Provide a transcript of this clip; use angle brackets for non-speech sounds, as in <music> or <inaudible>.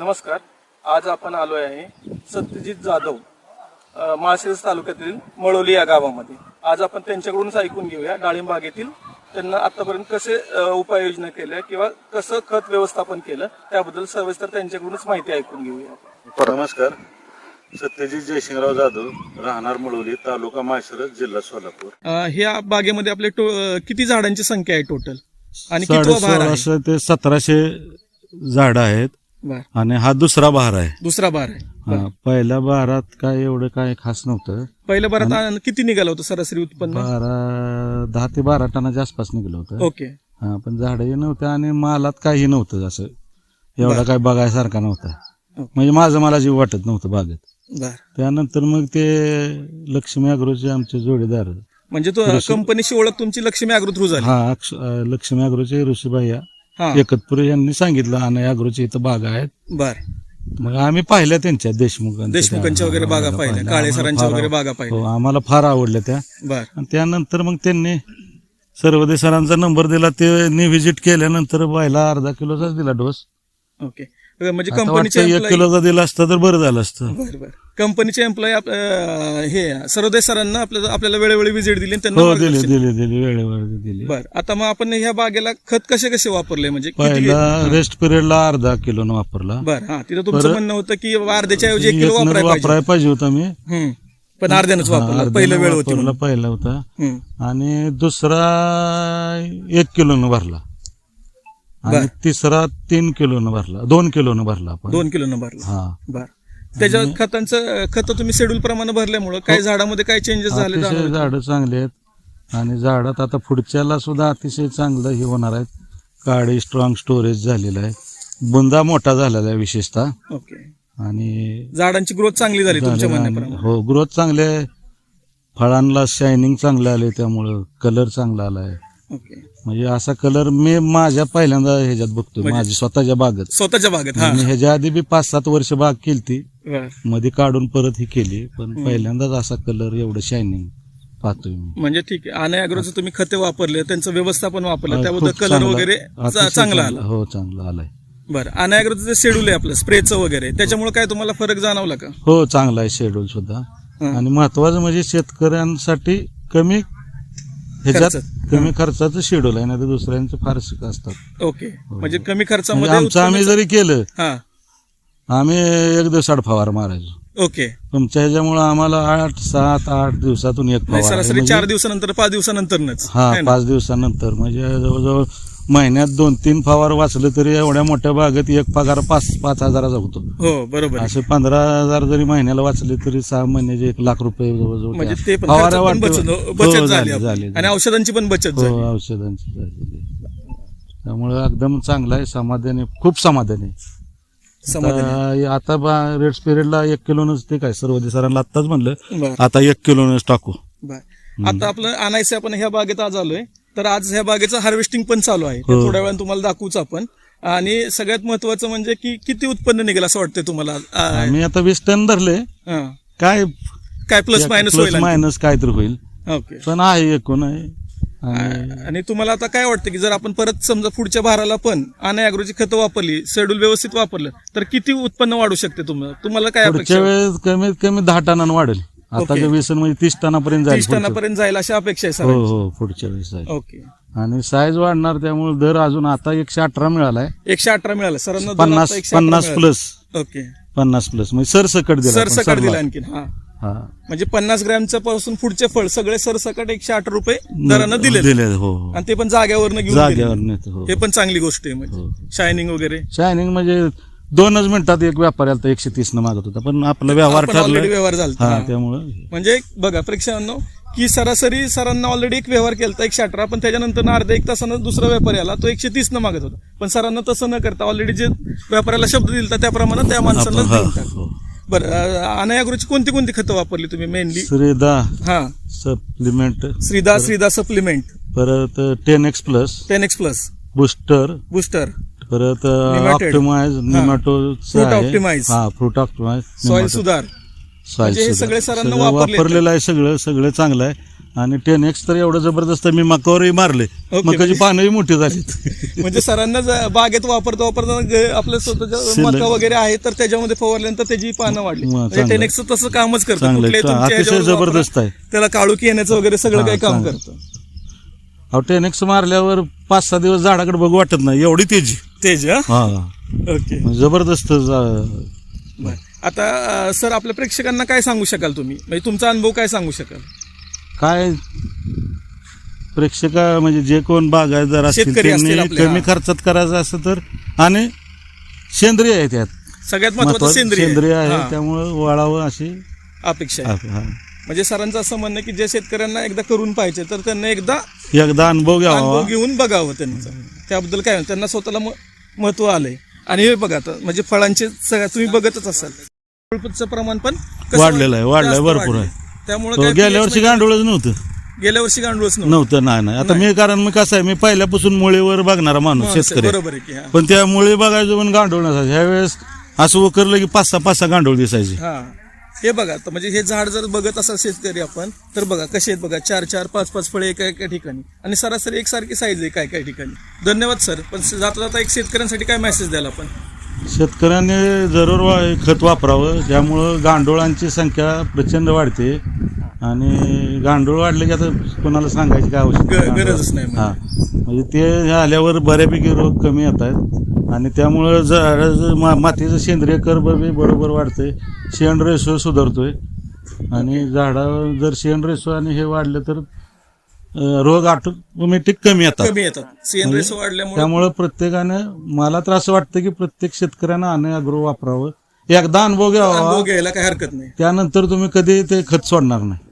नमस्कार. आज आपण आलो आहे सत्यजित जाधव माळशिरस तालुक्यातील मळोली या गावामध्ये. आज आपण त्यांच्याकडूनच ऐकून घेऊया डाळिंब बागेतील त्यांना आतापर्यंत कसे उपाययोजना केल्या किंवा कसं खत व्यवस्थापन केलं त्याबद्दल सविस्तर त्यांच्याकडूनच माहिती ऐकून घेऊया. नमस्कार. सत्यजित जयसिंगराव जाधव राहणार मुळवली तालुका माळशिरस जिल्हा सोलापूर. ह्या बागेमध्ये आपले किती झाडांची संख्या आहे टोटल आणि ते सतराशे झाड आहेत. बर. आणि हा दुसरा बहार आहे. दुसरा भार आहे. हा, पहिल्या बहारात काय एवढं काय खास नव्हतं. पहिल्या भारात आ- किती निघालं होतं सरासरी उत्पन्न? बारा दहा ते बारा टनाच्या आसपास निघलं होतं. ओके. हा पण झाडही नव्हतं आणि मालात काही नव्हतं असं. एवढा काय बघायसारखा नव्हता. म्हणजे माझं मला जीव वाटत नव्हतं बागेत. बर. त्यानंतर मग ते लक्ष्मी अग्रोचे आमचे जोडीदार म्हणजे तो कंपनीची ओळख तुमची लक्ष्मी अग्रो थ्रू झाली. हा अक्ष- अं, लक्ष्मी अग्रोचे ऋषीबाई हा. एकतपूर यांनी सांगितलं आणि अग्रोचे इथं बागा आहेत. बर. मग आम्ही पाहिल्या त्यांच्या देशमुख देशमुखांच्या वगैरे बागा पाहिल्या काळे सरांच्या वगैरे बागा हो पाहिल्या आम्हाला फार आवडल्या त्या. बर. आणि त्यानंतर मग त्यांनी सर्वदे सरांचा नंबर दिला ते व्हिजिट केल्यानंतर बायला अर्धा किलोचाच दिला डोस ओके. म्हणजे कंपनीचे एक किलोचा दिला असता तर बरं झालं असतं. बर बर. कंपनीचे एम्प्लॉई हे सर्वोदय सरांना आपल्याला आपल्याला वेळोवेळी व्हिजिट दिली आणि त्यांना हो दिली मार्गदर्शन- दिली दिली वेळेवर दिली. बर आता मग आपण ह्या बागेला खत कसे कसे वापरले? म्हणजे किती पहिला रेस्ट पिरियडला अर्धा किलो वापरला. बर हा तिथं तुमचं म्हणणं होतं की अर्ध्याच्या ऐवजी एक किलो वापरायला पाहिजे वापरायला पाहिजे. होता मी. हम्म. पण अर्ध्यानंच वापरलं. अर्धा पहिलं नग वेळ होती वापरला म्हणून. पहिला होता. हम्म. आणि दुसरा एक किलोनं भरला. आणि तिसरा तीन किलोनं भरला दोन किलोनं भरला आपण. दोन किलो भरला. हा. बर. त्याच्या खतांचं खत तुम्ही शेड्यूल प्रमाणे भरल्यामुळं काही झाडामध्ये काही चेंजेस झाले अतिशय जाणवले? झाडं चांगली आहेत. आणि झाडात आता पुढच्याला सुद्धा अतिशय चांगलं हे होणार आहेत. काळी स्ट्रॉंग स्टोरेज झालेलं आहे. बुंदा मोठा झालेला आहे विशेषतः. ओके. आणि झाडांची ग्रोथ चांगली झाली तुमच्या झालेला म्हणण्याप्रमाणे. आहे. हो ग्रोथ चांगले आहे. फळांना शायनिंग चांगलं आले त्यामुळं कलर चांगला आलाय. ओके. म्हणजे असा कलर मी माझ्या पहिल्यांदा ह्याच्यात बघतो म्हणजे माझी स्वतःच्या बागेत. स्वतःच्या बागेत हा. आणि ह्याच्या आधी बी पाच सात वर्ष बाग केलती. बर. मध्ये काढून परत ही केली पण पहिल्यांदाच असा कलर एवढं शायनिंग पाहतोय मी. म्हणजे ठीक आहे. आणि अग्रोचं तुम्ही खते वापरले त्यांचं व्यवस्थापन वापरलं त्याबद्दल खूप कलर चांगला- वगैरे चा- अतिशय चांगला आला. हो चांगला आलाय. बरं. आणि अग्रोचं जे शेड्यूल आहे आपलं स्प्रेचं वगैरे त्याच्यामुळे काय तुम्हाला फरक जाणवला का? हो चांगला आहे शेड्यूल सुद्धा. हं. आणि महत्वाचं म्हणजे शेतकऱ्यांसाठी कमी ह्याच्यात खर्चात. कमी खर्चाचं शेड्यूल आहे ना तर दुसऱ्यांचे फारसे असतात? ओके. म्हणजे कमी म्हणजे खर्चामध्ये आमचं आम्ही जरी केलं हा. आम्ही एक दिवस आड फवार मारायचो. ओके. तुमच्या ह्याच्यामुळे आम्हाला आठ सात आठ दिवसातून एक म्हणजे फवार सरासरी चार दिवसानंतर पाच दिवसानंतरच हा? पाच दिवसानंतर. म्हणजे जवळजवळ महिन्यात दोन तीन फवार वाचलं तरी एवढ्या मोठ्या बागेत एक पगार पाच पाच हजाराचा होतो. हो बरोबर आहे. असे पंधरा हजार जरी महिन्याला वाचले तरी सहा महिन्याचे एक लाख रुपये जवळजवळ म्हणजे ते पण पण बचत हो, बचत झाली झाली आपली. झाली आणि औषधांची पण बचत झाली. हो औषधांची झालेली त्यामुळे एकदम चांगला आहे. समाधानी खूप समाधानी. आहे. समाधानी. आता- आता बा- रेड पिरियडला एक किलोनच ते काय सर्व सरांना आत्ताच म्हणलं. बरं. आता एक किलोनच टाकू बर. आता आपलं आणायचं आपण ह्या बागेत आज आलोय. तर आज ह्या बागेचं हार्वेस्टिंग पण चालू आहे. ते हो. थोड्या वेळाने तुम्हाला दाखवूच आपण. आणि सगळ्यात महत्वाचं म्हणजे की किती उत्पन्न निघेल असं वाटतंय तुम्हाला? आ, आम्ही आता वीस टन धरले. हा. काय काय प्लस मायनस होईल? मायनस काय तर होईल. ओके पण आहे एकूण आहे. आणि आणि तुम्हाला आता काय वाटतं की जर आपण परत समजा पुढच्या भाराला पण आणि अॅग्रोची खतं वापरली शेड्यूल व्यवस्थित वापरलं तर किती उत्पन्न वाढू शकते तुम्हाला तुम्हाला काय अपेक्षा वेळेस कमीत कमी दहा टनानं वाढेल. आता ओके. व्यसन म्हणजे तीस टनापर्यंत जाईल तीस पुढच्या- टनापर्यंत जाईल अशी अपेक्षा आहे हो सर हो पुढच्या वेळेस जाईल. ओके आणि साईज वाढणार त्यामुळे दर अजून आता एकशे अठरा मिळालाय. एकशे अठरा मिळालं. सरांना दोन पन्नास आता पन्नास मिळालं. प्लस ओके पन्नास प्लस म्हणजे सरसकट दिला आपण, सरसकट दिलं सरला. आणखीन हा. हा. म्हणजे पन्नास ग्रॅमच्या पासून पुढचे फळ सगळे सरसकट एकशे आठ रुपये दरानं दिले दिले हो हो. आणि ते पण जाग्यावरनं घेऊन दिले. नेतो हो हे पण चांगली गोष्ट आहे म्हणजे. हो. शायनिंग वगैरे. शायनिंग म्हणजे दोनच मिनिटात एक व्यापारी आला एकशे तीस न मागत होता. पण आपला व्यवहार आपण व्यवहार झाला हा त्यामुळं म्हणजे बघा प्रेक्षकांनो की सरासरी सरांना ऑलरेडी एक व्यवहार केला एकशे अठरा पण त्याच्यानंतर अर्ध्या एक तासानं दुसरा व्यापारी आला तो एकशे तीस न मागत होता. पण सरांना तसं न करता ऑलरेडी जे व्यापाऱ्याला शब्द दिलता त्याप्रमाणे त्या माणसाला आपण- हा, देऊन हो. बरं कोणती कोणती खतं वापरली तुम्ही मेनली श्रीदा हा. सप्लिमेंट. श्रीदा श्रीदा सप्लिमेंट. परत ten X plus ten X plus booster. Booster. परत. ऑप्टिमाइज निमॅटो Fruit optimize. हा फ्रूट ऑप्टिमाइज सॉइल सुधार म्हणजे हे सगळे सरांना वापरले वापरलेलं आहे सगळं सगळं चांगलं आहे आणि टेन एक्स तर एवढं जबरदस्त मी मकावरही मारले. मकाची पानंही मोठी झालीत <laughs> म्हणजे सरांना ज- बागेत वापरता वापरता ग- आपलं स्वतःच्या. मका वगैरे आहे तर त्याच्यामध्ये फवारल्यानंतर त्याची पानं वाढली मग म्हणजे चांगलं. टेनेक्स तसं कामच करतं चांगलं आहे. कुठल्याही तुमच्या अतिशय ह्याच्यावर वापरा, जबरदस्त आहे. त्याला काळुकी येण्याचं वगैरे सगळं हा, काही काम चांगलं. करतं अहो टेन एक्स मारल्यावर पाच सहा दिवस झाडाकडे बघू वाटत नाही एवढी तेजी तेज हा? ओके. जबरदस्त जा- बरं. आता अं, सर आपल्या प्रेक्षकांना काय सांगू शकाल तुम्ही? म्हणजे तुमचा अनुभव काय सांगू शकाल? काय? प्रेक्षका म्हणजे जे कोण बागायतदार असतील शेतकरी असतील त्यांनी आपले, कमी हा. खर्चात करायचं असं तर आणि सेंद्रिय आहे त्यात सगळ्यात महत्वाचं महत्वाचं सेंद्रिय सेंद्रिय आहे हा, त्यामुळे वाळावं अशी अपेक्षा आहे. हा. म्हणजे सरांचं असं म्हणणं आहे की ज्या शेतकऱ्यांना एकदा करून पाहिजे तर त्यांना एकदा एकदा अनुभव घ्यावा. अनुभव घेऊन बघावं त्यांचं. त्याबद्दल काय? त्यांना स्वतःला म- महत्त्व आलंय. आणि हे बघा आता म्हणजे फळांचे सगळ्या तुम्ही बघतच असाल. फळपतचं प्रमाण पण कसं वाढलेलं आहे, वाढलंय, जास्त भरपूर वाढलंय. आहे. त्यामुळे काय गेल्या वर्षी गांडूळच नव्हतं. गेल्या वर्षी गांडूळच नव्हतं. नव्हतं नाही नाही. आता मी कारण मी कसं आहे मी पहिल्यापासून मुळीवर बघणारा माणूस शेतकरी आहे. बरोबर आहे की हा. पण त्या मुळी बघायचं पण गांडूळ नसायचं. ह्या वेळेस असं उकरलं की पाच सहा पाच सहा गांडूळ दिसायचे. हा. हे बघा तर म्हणजे हे झाड जर बघत असाल शेतकरी आपण तर बघा कसे आहेत बघा चार चार पाच पाच फळे एका एका ठिकाणी. आणि सरासरी एकसारखी साईज आहे काय काय ठिकाणी. धन्यवाद सर. पण जाता जाता एक शेतकऱ्यांसाठी काय मेसेज द्याल आपण? शेतकऱ्यांनी जरूर वा- खत वापरावं. त्यामुळं गांडुळांची संख्या प्रचंड वाढते. आणि गांडूळ वाढले की आता कोणाला सांगायची काय आवश्यकता ग- गरजच नाही म्हणजे. हा. म्हणजे ते आल्यावर बऱ्यापैकी रोग कमी येत आहेत. आणि त्यामुळं झाडाचं मा मातीचं सेंद्रिय कर्ब बी बरोबर वाढतंय. शेण रेशो सुधारतोय. आणि झाडावर जर शेण रेशो आणि हे वाढलं तर अं, रोग ऑटोमॅटिक कमी येतात. कमी येतात. सीएन रेस वाढल्यामुळे त्यामुळं प्रत्येकानं मला तर असं वाटतं की प्रत्येक शेतकऱ्यानं आणे अग्रो वापरावं. एकदा अनुभव घ्यावा. अनुभव घ्यायला काही हरकत नाही. त्यानंतर तुम्ही कधी ते खत सोडणार नाही.